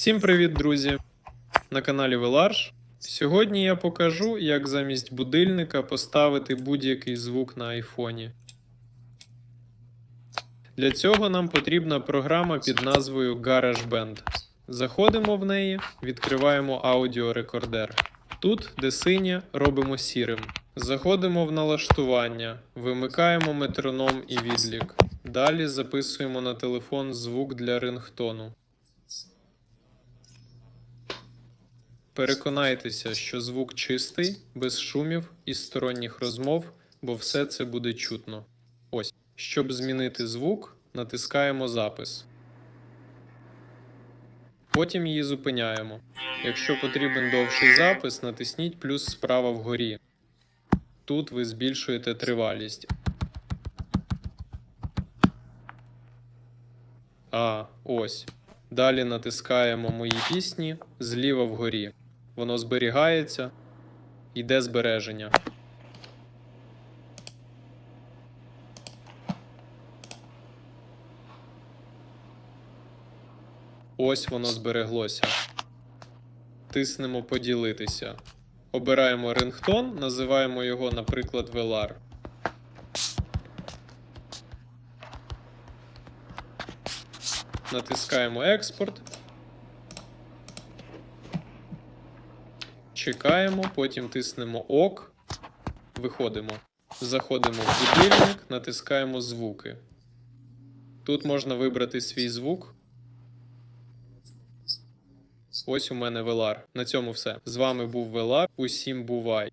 Всім привіт, друзі! На каналі Веларш. Сьогодні я покажу, як замість будильника поставити будь-який звук на айфоні. Для цього нам потрібна програма під назвою GarageBand. Заходимо в неї, відкриваємо аудіорекордер. Тут, де синє, робимо сірим. Заходимо в налаштування, вимикаємо метроном і відлік. Далі записуємо на телефон звук для рингтону. Переконайтеся, що звук чистий, без шумів і сторонніх розмов, бо все це буде чутно. Ось. Щоб змінити звук, натискаємо запис. Потім її зупиняємо. Якщо потрібен довший запис, натисніть плюс справа вгорі. Тут ви збільшуєте тривалість. А, ось. Далі натискаємо мої пісні зліва вгорі. Воно зберігається. Йде збереження. Ось воно збереглося. Тиснемо поділитися. Обираємо рингтон, називаємо його, наприклад, Velar. Натискаємо експорт. Чекаємо, потім тиснемо ОК. Виходимо. Заходимо в будильник, натискаємо звуки. Тут можна вибрати свій звук. Ось у мене Велар. На цьому все. З вами був Велар. Усім бувай!